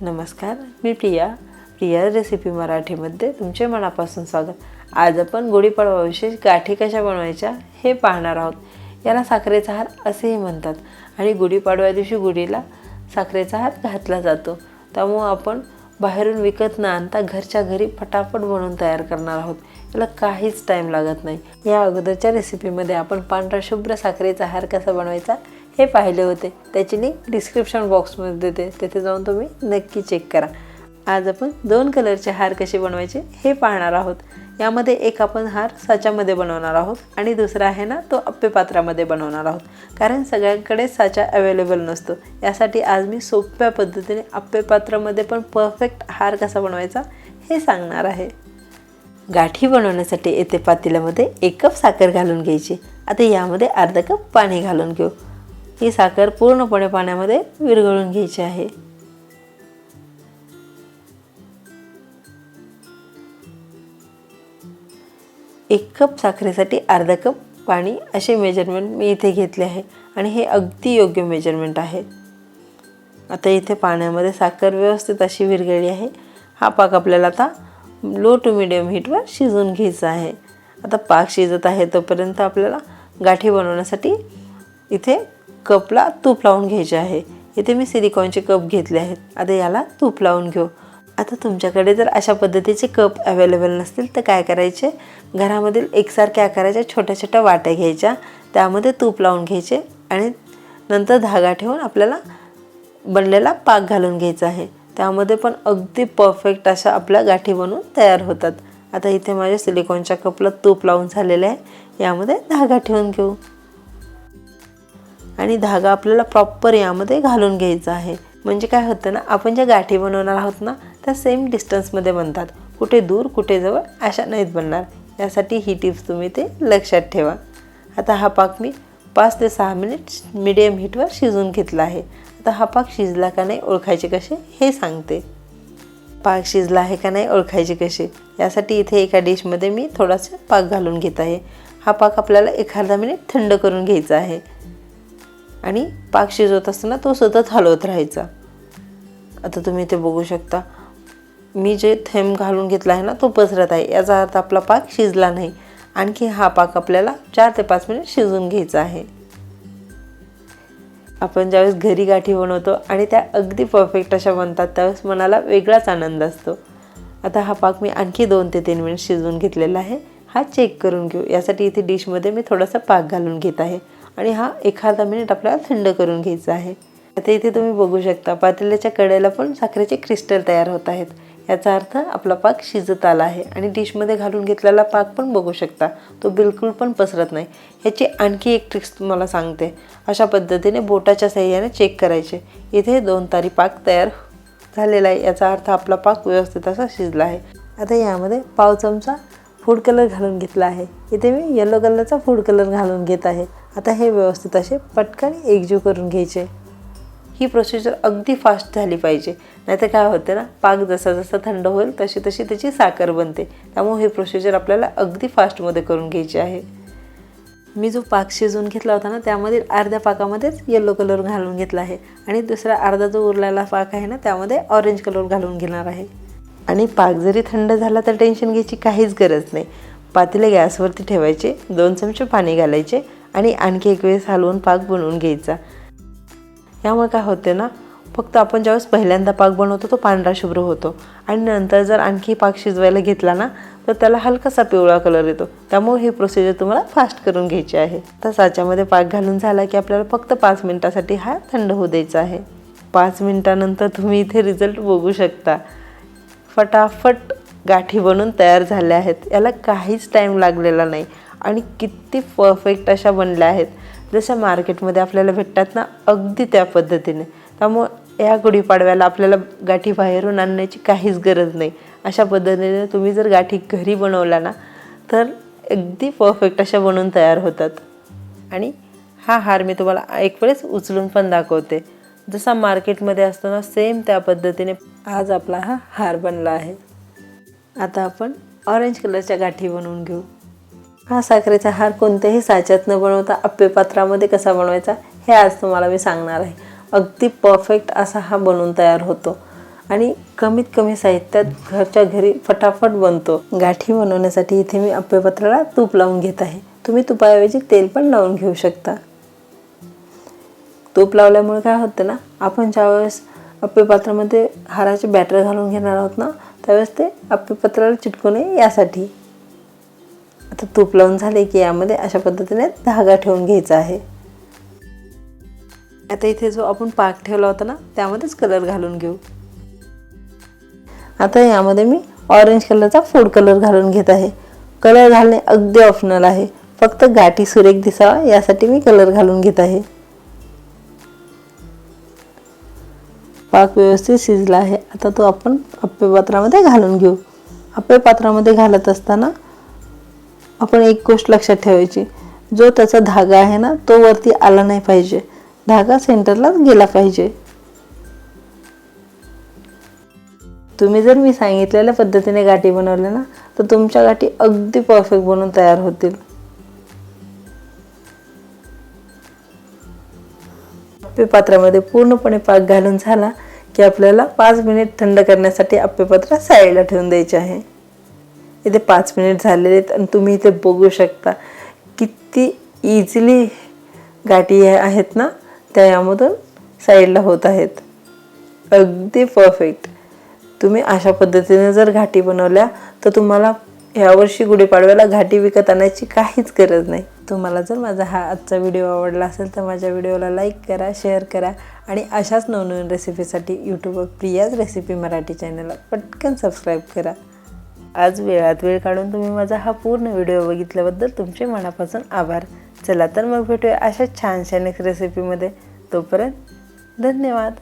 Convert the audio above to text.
नमस्कार मी प्रिया. प्रिया रेसिपी मराठीमध्ये तुमचे मनापासून स्वागत. आज आपण गुढीपाडवा गाठी कशा बनवायच्या हे पाहणार आहोत. याला साखरेचा हार असेही म्हणतात आणि गुढीपाडव्या दिवशी गुढीला साखरेचा हार घातला जातो. त्यामुळं आपण बाहेरून विकत न आणता घरच्या घरी फटाफट बनवून तयार करणार आहोत. याला काहीच टाईम लागत नाही. या अगोदरच्या रेसिपीमध्ये आपण पांढरा शुभ्र साखरेचा हार कसा बनवायचा हे पाहिले होते. त्याची लिंक डिस्क्रिप्शन बॉक्समध्ये देते तिथे जाऊन तुम्ही नक्की चेक करा. आज आपण दोन कलरचे हार कसे बनवायचे हे पाहणार आहोत. यामध्ये एक आपण हार साच्यामध्ये बनवणार आहोत आणि दुसरा आहे ना तो अप्पे पात्रामध्ये बनवणार आहोत. कारण सगळ्यांकडे साचा अवेलेबल नसतो. यासाठी आज मी सोप्या पद्धतीने अप्पे पात्रामध्ये पण परफेक्ट हार कसा बनवायचा हे सांगणार आहे. गाठी बनवण्यासाठी येथे पातेल्यामध्ये एक कप साखर घालून घ्यायची. आता यामध्ये अर्धा कप पाणी घालून घेऊ. ही साखर पूर्णपणे पाण्यामध्ये विरघळून घ्यायची आहे. एक कप साखरेसाठी अर्धा कप पाणी असे मेजरमेंट मी इथे घेतले आहे आणि हे अगदी योग्य मेजरमेंट आहे. आता इथे पाण्यामध्ये साखर व्यवस्थित अशी विरघळली आहे. हा पाक आपल्याला आता लो टू मिडियम हीटवर शिजवून घ्यायचा आहे. आता पाक शिजत आहे तोपर्यंत आपल्याला गाठी बनवण्यासाठी इथे कपला तूप लावून घ्यायचे आहे. इथे मी सिलिकॉनचे कप घेतले आहेत. आता याला तूप लावून घेऊ. आता तुमच्याकडे जर अशा पद्धतीचे कप अवेलेबल नसतील तर काय करायचे? घरामधील एकसारख्या आकाराच्या छोट्या छोट्या वाट्या घ्यायच्या. त्यामध्ये तूप लावून घ्यायचे आणि नंतर धागा ठेवून आपल्याला बनलेला पाक घालून घ्यायचा आहे. त्यामध्ये पण अगदी परफेक्ट अशा आपल्या गाठी बनवून तयार होतात. आता इथे माझ्या सिलिकॉनच्या कपला तूप लावून झालेलं आहे. यामध्ये धागा ठेवून घेऊ. आणि धागा आपल्याला प्रॉपर यामध्ये घालून घ्यायचा आहे. म्हणजे काय होतं ना आपण ज्या गाठी बनवणार आहोत ना त्या सेम डिस्टन्समध्ये बनतात. कुठे दूर कुठे जवळ अशा नाहीत बनणार. यासाठी ही टिप्स तुम्ही ते लक्षात ठेवा. आता हा पाक मी पाच ते सहा मिनिट मिडियम हीटवर शिजवून घेतला आहे. आता हा पाक शिजला का नाही ओळखायचे कसे हे सांगते. पाक शिजला आहे का नाही ओळखायचे कसे? यासाठी इथे एका डिशमध्ये मी थोडासा पाक घालून घेत आहे. हा पाक आपल्याला एखादा मिनिट थंड करून घ्यायचा आहे. आणि पाक शिजवत असताना तो सतत हलवत राहायचा. आता तुम्ही इथे बघू शकता. मी जे थेंब घालून घेतला आहे ना तो पसरत आहे. याचा अर्थ आपला पाक शिजला नाही. आणखी हा पाक आपल्याला चार ते पाच मिनिट शिजवून घ्यायचा आहे. आपण ज्यावेळेस घरी गाठी बनवतो आणि त्या अगदी परफेक्ट अशा बनतात त्यावेळेस मनाला वेगळाच आनंद असतो. आता हा पाक मी आणखी दोन ते तीन मिनिट शिजवून घेतलेला आहे. हा चेक करून घेऊ. यासाठी इथे डिशमध्ये मी थोडासा पाक घालून घेत आहे. आणि हा एखादा मिनिट आपल्याला थंड करून घ्यायचा आहे. आता इथे तुम्ही बघू शकता पातेल्याच्या कडेला पण साखरेचे क्रिस्टल तयार होत आहेत. याचा अर्थ आपला पाक शिजत आला आहे आणि डिशमध्ये घालून घेतलेला पाक पण बघू शकता. तो बिलकुल पण पसरत नाही. ह्याची आणखी एक ट्रिक्स तुम्हाला सांगते. अशा पद्धतीने बोटाच्या सहाय्याने चेक करायचे. इथे दोन तारी पाक तयार झालेला आहे. याचा अर्थ आपला पाक व्यवस्थित असा शिजला आहे. आता यामध्ये पाव चमचा फूड कलर घालून घेतला आहे. इथे मी येलो कलरचा फूड कलर घालून घेत आहे. आता हे व्यवस्थित असे पटकन एकजीव करून घ्यायचे. ही प्रोसिजर अगदी फास्ट झाली पाहिजे. नाहीतर काय होतं ना पाक जसा जसा थंड होईल तशी तशी त्याची साखर बनते. त्यामुळे ही प्रोसिजर आपल्याला अगदी फास्टमध्ये करून घ्यायची आहे. मी जो पाक शिजवून घेतला होता ना त्यामध्ये अर्ध्या पाकामध्येच येलो कलर घालून घेतला आहे. आणि दुसरा अर्धा जो उरलेला पाक आहे ना त्यामध्ये ऑरेंज कलर घालून घेणार आहे. आणि पाक जरी थंड झाला तर टेन्शन घ्यायची काहीच गरज नाही. पातेले गॅसवरती ठेवायचे दोन चमचे पाणी घालायचे आणि आणखी एक वेळेस हलवून पाक बनवून घ्यायचा. यामुळे काय होते ना फक्त आपण ज्यावेळेस पहिल्यांदा पाक बनवतो तो पांढरा शुभ्र होतो. आणि नंतर जर आणखी पाक शिजवायला घेतला ना तर त्याला हलकासा पिवळा कलर येतो. त्यामुळे ही प्रोसिजर तुम्हाला फास्ट करून घ्यायची आहे. तर साच्यामध्ये पाक घालून झाला की आपल्याला फक्त पाच मिनटासाठी हा थंड होऊ द्यायचा आहे. पाच मिनटानंतर तुम्ही इथे रिझल्ट बघू शकता. फटाफट गाठी बनून तयार झाल्या आहेत. याला काहीच टाईम लागलेला नाही. आणि किती परफेक्ट अशा बनल्या आहेत. जशा मार्केटमध्ये आपल्याला भेटतात ना अगदी त्या पद्धतीने. त्यामुळं या गुढीपाडव्याला आपल्याला गाठी बाहेरून आणण्याची काहीच गरज नाही. अशा पद्धतीने तुम्ही जर गाठी घरी बनवला ना तर अगदी परफेक्ट अशा बनवून तयार होतात. आणि हा हार मी तुम्हाला एक वेळेस उचलून पण दाखवते. जसा मार्केटमध्ये असतो ना सेम त्या पद्धतीने आज आपला हा हार बनला आहे. आता आपण ऑरेंज कलरच्या गाठी बनवून घेऊ. हा साखरेचा हार कोणत्याही साच्यात न बनवता अप्पेपात्रामध्ये कसा बनवायचा हे आज तुम्हाला मी सांगणार आहे. अगदी परफेक्ट असा हा बनवून तयार होतो. आणि कमीत कमी साहित्यात घरच्या घरी फटाफट बनतो. गाठी बनवण्यासाठी इथे मी अप्पेपत्राला तूप लावून घेत आहे. तुम्ही तुपाऐवजी तेल पण लावून घेऊ शकता. तूप लावल्यामुळे काय होतं ना आपण ज्यावेळेस अप्पेपात्रामध्ये हाराचे बॅटर घालून घेणार आहोत ना त्यावेळेस ते अप्पेपत्राला चिटकू नये यासाठी. आता तूप लावून झाले की यामध्ये अशा पद्धतीने धागा ठेवून घ्यायचा आहे. आता इथे जो आपण पाक ठेवला होता ना त्यामध्येच कलर घालून घेऊ. आता यामध्ये मी ऑरेंज कलरचा फूड कलर घालून घेत आहे. कलर घालणे अगदी ऑप्शनल आहे. फक्त गाठी सुरेख दिसावा यासाठी मी कलर घालून घेत आहे. पाक व्यवस्थित शिजला आहे. आता तो आपण अप्पे पात्रामध्ये घालून घेऊ. अप्पे पात्रामध्ये घालत असताना आपण एक गोष्ट लक्षात ठेवायची. जो त्याचा धागा आहे ना तो वरती आला नाही पाहिजे. धागा सेंटरलाच गेला पाहिजे. तुम्ही जर मी सांगितलेल्या पद्धतीने गाठी बनवल्या ना तर तुमच्या गाठी अगदी परफेक्ट बनून तयार होतील. पात्रामध्ये पूर्णपणे पाक घालून झाला की आपल्याला पाच मिनिट थंड करण्यासाठी अप्पे पात्र साईडला ठेवून द्यायचे आहे. इथे पाच मिनिट झालेले आहेत आणि तुम्ही इथे बघू शकता. किती इझिली गाठी आहेत ना त्या यामधून साईडला होत आहेत. अगदी परफेक्ट तुम्ही अशा पद्धतीने जर घाटी बनवल्या तर तुम्हाला ह्यावर्षी गुढीपाडव्याला घाटी विकत आणायची काहीच गरज नाही. तुम्हाला जर माझा हा आजचा व्हिडिओ आवडला असेल तर माझ्या व्हिडिओला लाईक करा शेअर करा आणि अशाच नवनवीन रेसिपीसाठी यूट्यूबवर प्रियाज रेसिपी मराठी चॅनलला पटकन सबस्क्राईब करा. आज वेळात वेळ काढून तुम्ही माझा हा पूर्ण व्हिडिओ बघितल्याबद्दल तुमचे मनापासून आभार. चला तर मग भेटूया अशा छानशा नेक्स्ट रेसिपीमध्ये तोपर्यंत धन्यवाद.